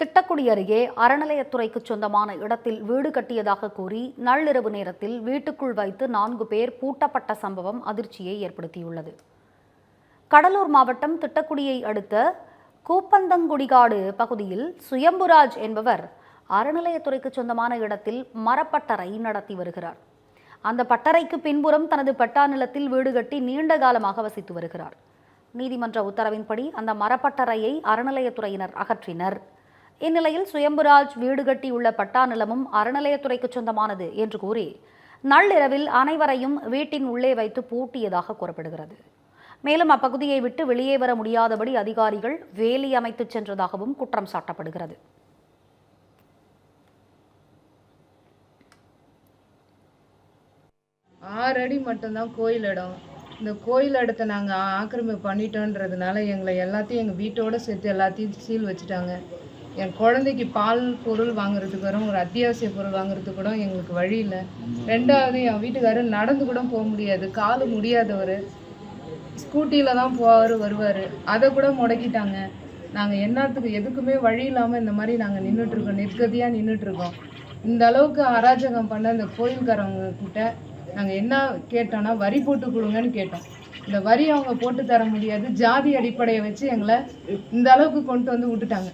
திட்டக்குடி அருகே அறநிலையத்துறைக்கு சொந்தமான இடத்தில் வீடு கட்டியதாக கூறி நள்ளிரவு நேரத்தில் வீட்டுக்குள் வைத்து நான்கு பேர் பூட்டப்பட்ட சம்பவம் அதிர்ச்சியை ஏற்படுத்தியுள்ளது. கடலூர் மாவட்டம் திட்டக்குடியை அடுத்த கூப்பந்தங்குடிகாடு பகுதியில் சுயம்புராஜ் என்பவர் அறநிலையத்துறைக்கு சொந்தமான இடத்தில் மரப்பட்டறை நடத்தி வருகிறார். அந்த பட்டறைக்கு பின்புறம் தனது பட்டா நிலத்தில் வீடு கட்டி நீண்ட காலமாக வசித்து வருகிறார். நீதிமன்ற உத்தரவின்படி அந்த மரப்பட்டறையை அறநிலையத்துறையினர் அகற்றினர். இந்நிலையில் சுயம்புராஜ் வீடு கட்டியுள்ள பட்டா நிலமும் அறநிலையத்துறைக்கு சொந்தமானது என்று கூறி நள்ளிரவில் அனைவரையும் வீட்டின் உள்ளே வைத்து பூட்டியதாக கூறப்படுகிறது. மேலும் அப்பகுதியை விட்டு வெளியே வர முடியாதபடி அதிகாரிகள் வேலி அமைத்துச் சென்றதாகவும் குற்றம் சாட்டப்படுகிறது. ஆறு அடி மட்டும்தான் கோயில் இடம். இந்த கோயில் இடத்த நாங்கள் ஆக்கிரமிப்பு பண்ணிட்டோன்றதுனால எங்களை எல்லாத்தையும் எங்கள் வீட்டோட சேர்த்து எல்லாத்தையும் சீல் வச்சுட்டாங்க. என் குழந்தைக்கு பால் பொருள் வாங்குறதுக்கு வரும் ஒரு அத்தியாவசிய பொருள் வாங்குறதுக்கு கூட எங்களுக்கு வழி இல்லை. ரெண்டாவது என் வீட்டுக்காரர் நடந்து கூட போக முடியாது. கால் முடியாதவர். ஸ்கூட்டியில் தான் போவார் வருவார். அதை கூட முடக்கிட்டாங்க. நாங்கள் என்னத்துக்கு எதுக்குமே வழி இல்லாமல் இந்த மாதிரி நாங்கள் நின்றுட்டுருக்கோம் நிர்கதியாக நின்றுட்டுருக்கோம் இந்த அளவுக்கு அராஜகம் பண்ண இந்த கோயில்காரவங்க கிட்ட நாங்கள் என்ன கேட்டோன்னா வரி போட்டு கொடுங்கன்னு கேட்டோம். இந்த வரி அவங்க போட்டு தர முடியாது. ஜாதி அடிப்படையை வச்சு எங்களை இந்த அளவுக்கு கொண்டு வந்து விட்டுட்டாங்க.